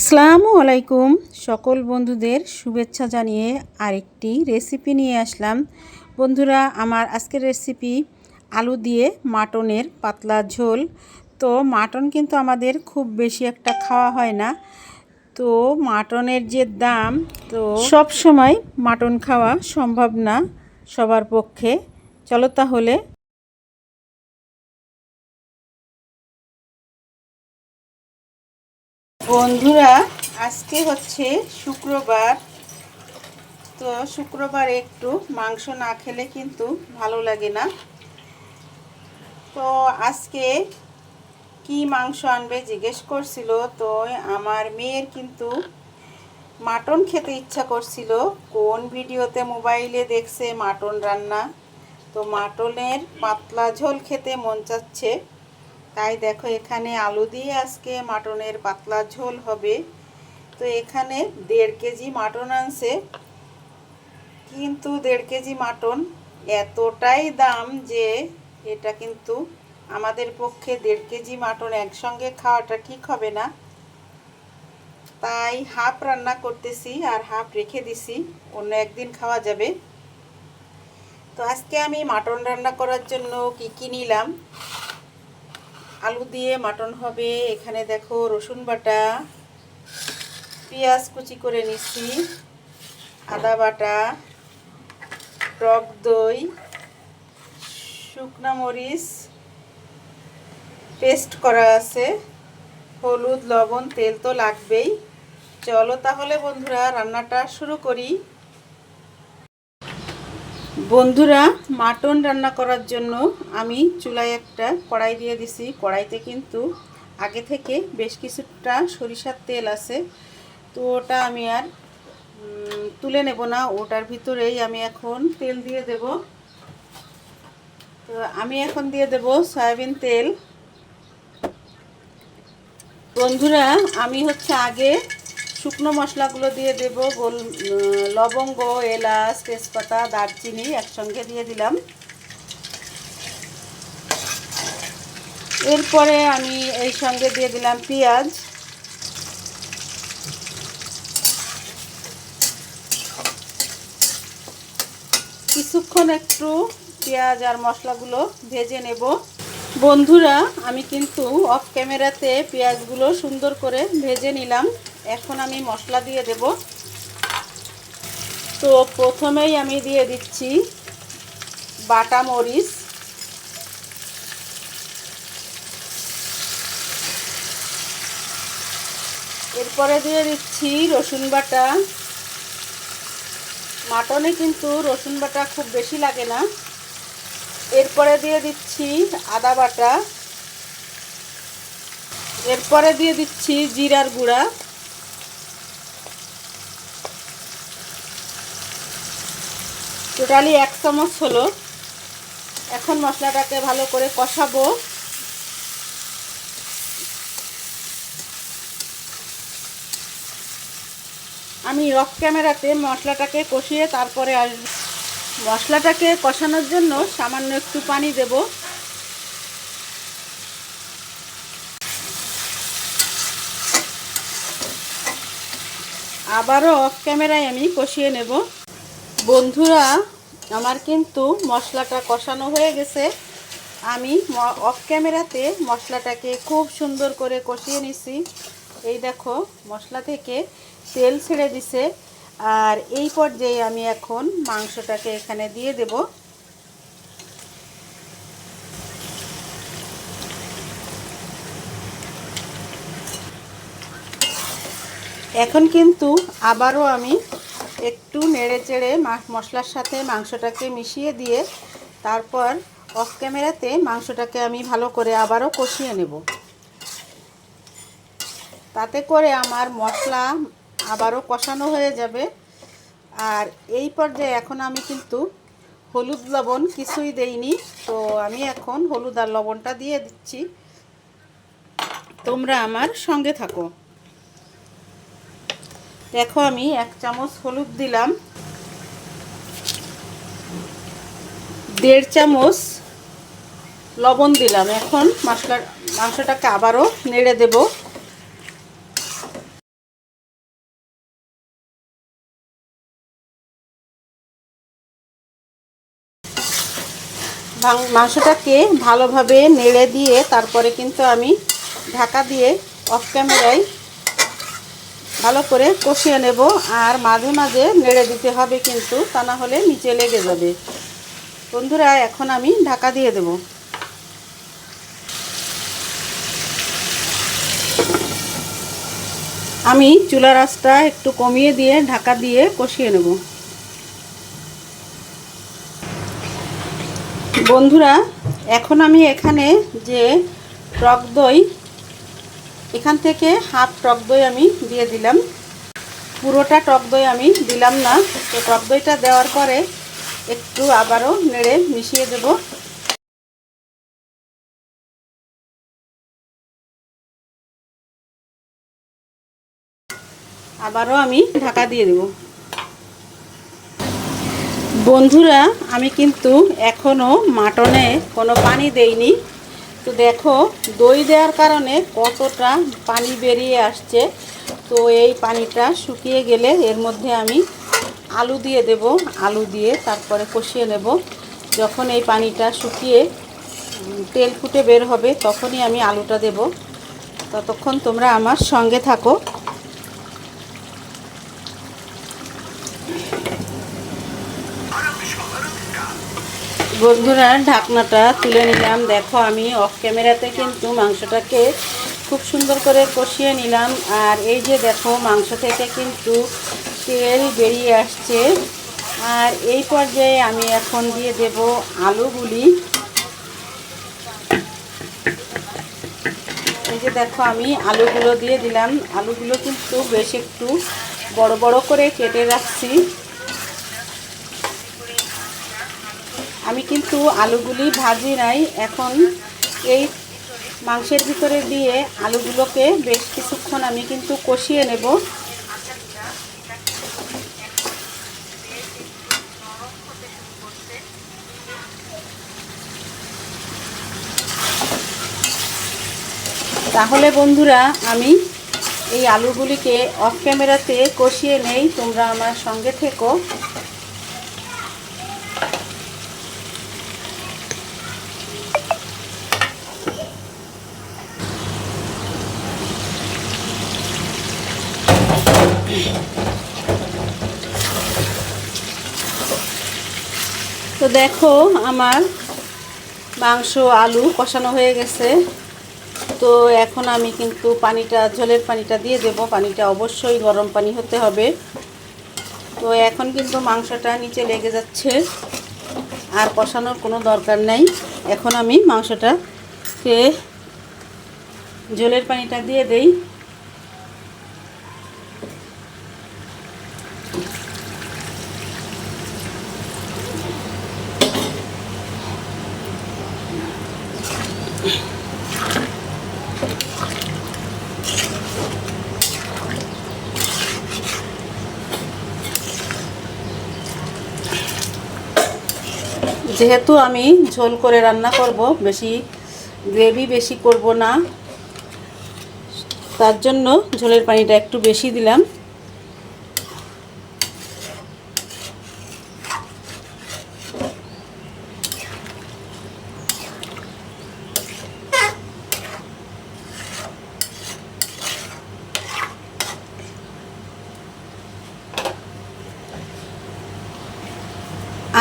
আসসালামু আলাইকুম। সকল বন্ধুদের শুভেচ্ছা জানিয়ে আরেকটি রেসিপি নিয়ে আসলাম। বন্ধুরা, আমার আজকের রেসিপি আলু দিয়ে মাটনের পাতলা ঝোল। তো মাটন কিন্তু আমাদের খুব বেশি একটা খাওয়া হয় না। তো মাটনের যে দাম, তো সব সময় মাটন খাওয়া সম্ভব না সবার পক্ষে। চলো তাহলে বন্ধুরা, আজকে হচ্ছে শুক্রবার। তো শুক্রবার একটু মাংস না খেলে কিন্তু ভালো লাগে না। তো আজকে কি মাংস আনবে জিজ্ঞেস করছিল, তো আমার মেয়ের কিন্তু মাটন খেতে ইচ্ছা করছিল। কোন ভিডিওতে মোবাইলে দেখছে মাটন রান্না? তো মাটনের পাতলা ঝোল খেতে মন চাচ্ছে। তাই দেখো, এখানে আলু দিয়ে আজকে মাটনের পাতলা ঝোল হবে। তো এখানে দেড় কেজি মাটন আনছে। কিন্তু দেড় কেজি মাটন এতটাই দাম যে এটা কিন্তু আমাদের পক্ষে দেড় কেজি মাটন একসঙ্গে খাওয়াটা ঠিক হবে না। তাই হাফ রান্না করতেছি আর হাফ রেখে দিছি, অন্য একদিন খাওয়া যাবে। তো আজকে আমি মাটন রান্না করার জন্য কি কী নিলাম? আলু দিয়ে মাটন হবে। এখানে দেখো রসুন বাটা, পেঁয়াজ কুচি করে নিচ্ছি, আদা বাটা, টক দই, শুকনা মরিচ, পেস্ট করা আছে, হলুদ, লবণ, তেল তো লাগবেই। চলো তাহলে বন্ধুরা, রান্নাটা শুরু করি। বন্ধুরা, মাটন রান্না করার জন্য আমি চুলায় একটা কড়াই দিয়ে দিছি। কড়াইতে কিন্তু আগে থেকে বেশ কিছুটা সরিষার তেল আছে। তো ওটা আমি আর তুলে নেব না। ওটার ভিতরেই আমি এখন তেল দিয়ে দেব। তো আমি এখন দিয়ে দেব সয়াবিন তেল। বন্ধুরা, আমি হচ্ছে আগে শুকনো মশলাগুলো দিয়ে দেব, গোল লবঙ্গ, এলাচ, তেজপাতা, দারচিনি একসঙ্গে দিয়ে দিলাম। এরপরে আমি এই সঙ্গে দিয়ে দিলাম পেঁয়াজ। কিছুক্ষণ একটু পেঁয়াজ আর মশলাগুলো ভেজে নেব। বন্ধুরা, আমি কিন্তু অফ ক্যামেরাতে পেঁয়াজগুলো সুন্দর করে ভেজে নিলাম। এখন আমি মশলা দিয়ে দেব। তো প্রথমেই আমি দিয়ে দিচ্ছি বাটা মরিচ। এরপরে দিয়ে দিচ্ছি রসুন বাটা। মাটনে কিন্তু রসুন বাটা খুব বেশি লাগে না। এরপরে দিয়ে দিচ্ছি আদা বাটা। এরপরে দিয়ে দিচ্ছি জিরার গুঁড়া। টোটালি এক চামচ হলো। এখন মশলাটাকে ভালো করে কষাবো। আমি অফ ক্যামেরাতে মশলাটাকে কষিয়ে তারপরে আস মশলাটাকে কষানোর জন্য সামান্য একটু পানি দেব। আবারও অফ ক্যামেরায় আমি কষিয়ে নেব। বন্ধুরা, আমার কিন্তু মশলাটা কষানো হয়ে গেছে। আমি অফ ক্যামেরাতে মশলাটাকে খুব সুন্দর করে কষিয়ে নিছি। এই দেখো, মশলা থেকে তেল ছেড়ে দিছে। আর এই পর্যায়ে আমি এখন মাংসটাকে এখানে দিয়ে দেব। এখন কিন্তু আবারও আমি একটু নেড়ে চেড়ে মশলার সাথে মাংসটাকে মিশিয়ে দিয়ে তারপর অফ ক্যামেরাতে মাংসটাকে আমি ভালো করে আবারও কষিয়ে নেব। তাতে করে আমার মশলা আবারও কষানো হয়ে যাবে। আর এই পর্যায়ে এখন আমি কিন্তু হলুদ লবণ কিছুই দেইনি। তো আমি এখন হলুদ আর লবণটা দিয়ে দিচ্ছি। তোমরা আমার সঙ্গে থাকো। দেখো আমি এক চামচ হলুদ দিলাম। দেড় চামচ লবণ দিলাম। এখন মশলা মাংসটাকে আবারও নেড়ে দেব। মাংসটাকে ভালোভাবে নেড়ে দিয়ে তারপরে কিন্তু আমি ঢাকা দিয়ে অফ ক্যামেরায় ভালো করে কষিয়ে নেব আর মাঝে মাঝে নেড়ে দিতে হবে কিন্তু তা না হলে নিচে লেগে যাবে। বন্ধুরা, এখন আমি ঢাকা দিয়ে দেব। আমি চুলার আঁচটা একটু কমিয়ে দিয়ে ঢাকা দিয়ে কষিয়ে নেব। বন্ধুরা, এখন আমি এখানে যে টক দই এখান থেকে হাফ টক দই আমি দিয়ে দিলাম। পুরোটা টক দই আমি দিলাম না। তো টক দইটা দেওয়ার পরে একটু আবারও নেড়ে মিশিয়ে দেব। আবারও আমি ঢাকা দিয়ে দেব। বন্ধুরা, আমি কিন্তু এখনও মাটনে কোনো পানি দেইনি। তো দেখো, দই দেওয়ার কারণে কতটা পানি বেরিয়ে আসছে। তো এই পানিটা শুকিয়ে গেলে এর মধ্যে আমি আলু দিয়ে দেব। আলু দিয়ে তারপরে কষিয়ে নেব। যখন এই পানিটা শুকিয়ে তেল ফুটে বের হবে, তখনই আমি আলুটা দেব। ততক্ষণ তোমরা আমার সঙ্গে থাকো। বন্ধুরা, ঢাকনাটা তুলে নিলাম। দেখো, আমি অফ ক্যামেরাতে কিন্তু মাংসটাকে খুব সুন্দর করে কষিয়ে নিলাম। আর এই যে দেখো, মাংস থেকে কিন্তু তেল বেরিয়ে আসছে। আর এই পর্যায়ে আমি এখন দিয়ে দেব আলুগুলি। এই যে দেখো, আমি আলুগুলো দিয়ে দিলাম। আলুগুলো কিন্তু বেশ একটু বড় বড় করে কেটে রাখছি। আমি কিন্তু আলুগুলি ভাজি নাই। এখন এই মাংসের ভিতরে দিয়ে আলুগুলোকে বেশ কিছুক্ষণ আমি কিন্তু কষিয়ে নেব। তাহলে বন্ধুরা, আমি এই আলুগুলিকে অফ ক্যামেরাতে কষিয়ে নেই। তোমরা আমার সঙ্গে থেকো। তো দেখো, আমার মাংস, আলু কষানো হয়ে গেছে। তো এখন আমি কিন্তু পানিটা, ঝোলের পানিটা দিয়ে দেব। পানিটা অবশ্যই গরম পানি হতে হবে। তো এখন কিন্তু মাংসটা নিচে লেগে যাচ্ছে। আর কষানোর কোনো দরকার নেই। এখন আমি মাংসটাকে জলের পানিটা দিয়ে দেই। যেহেতু আমি ঝোল করে রান্না করব, বেশি গ্রেভি বেশি করব না, তার জন্য ঝোলের পানিটা একটু বেশি দিলাম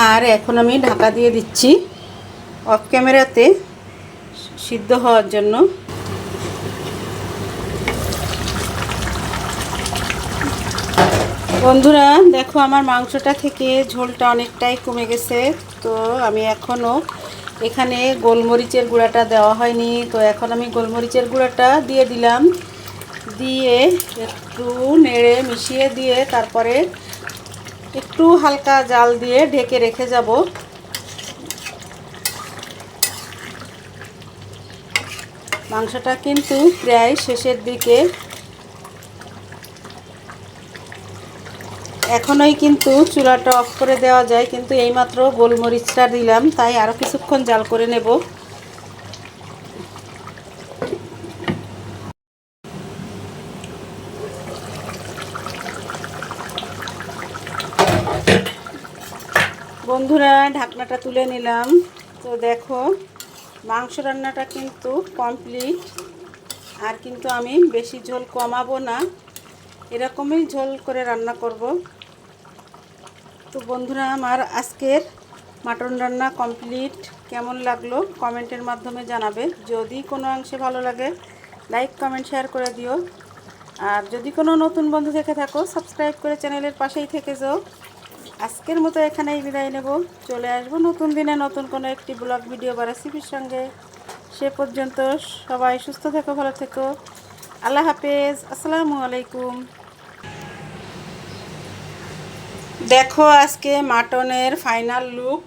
আর এখন আমি ঢাকা দিয়ে দিচ্ছি অফ ক্যামেরাতে সিদ্ধ হওয়ার জন্য। বন্ধুরা, দেখো আমার মাংসটা থেকে ঝোলটা অনেকটাই কমে গেছে, তো আমি এখনও এখানে গোলমরিচের গুঁড়াটা দেওয়া হয়নি। তো এখন আমি গোলমরিচের গুঁড়াটা দিয়ে দিলাম, দিয়ে একটু নেড়ে মিশিয়ে দিয়ে তারপরে একটু হালকা জাল দিয়ে ঢেকে রেখে যাব। মাংসটা কিন্তু প্রায় শেষের দিকে। এখনই কিন্তু চুলাটা অফ করে দেওয়া যায়, কিন্তু এইমাত্র গোলমরিচটা দিলাম, তাই আরও কিছুক্ষণ জাল করে নেব। বন্ধুরা, ঢাকনাটা তুলে নিলাম। তো দেখো, মাংস রান্নাটা কিন্তু কমপ্লিট আর কিন্তু আমি বেশি ঝোল কমাবো না, এরকমই ঝোল করে রান্না করব। তো বন্ধুরা, আমার আজকের মাটন রান্না কমপ্লিট কেমন লাগল কমেন্টের মাধ্যমে জানাবে। যদি কোনো অংশে ভালো লাগে লাইক কমেন্ট শেয়ার করে দিও। আর যদি কোনো নতুন বন্ধু থেকে থাকো সাবস্ক্রাইব করে চ্যানেলের পাশেই থেকে যাও। আজকের মতো এখানেই বিদায় নেব। চলে আসব নতুন দিনে নতুন কোনো একটি ব্লগ, ভিডিও বা রেসিপির সঙ্গে। সে পর্যন্ত সবাই সুস্থ থেকো, ভালো থেকো। আল্লাহ হাফেজ। আসসালামু আলাইকুম। দেখো আজকে মাটনের ফাইনাল লুক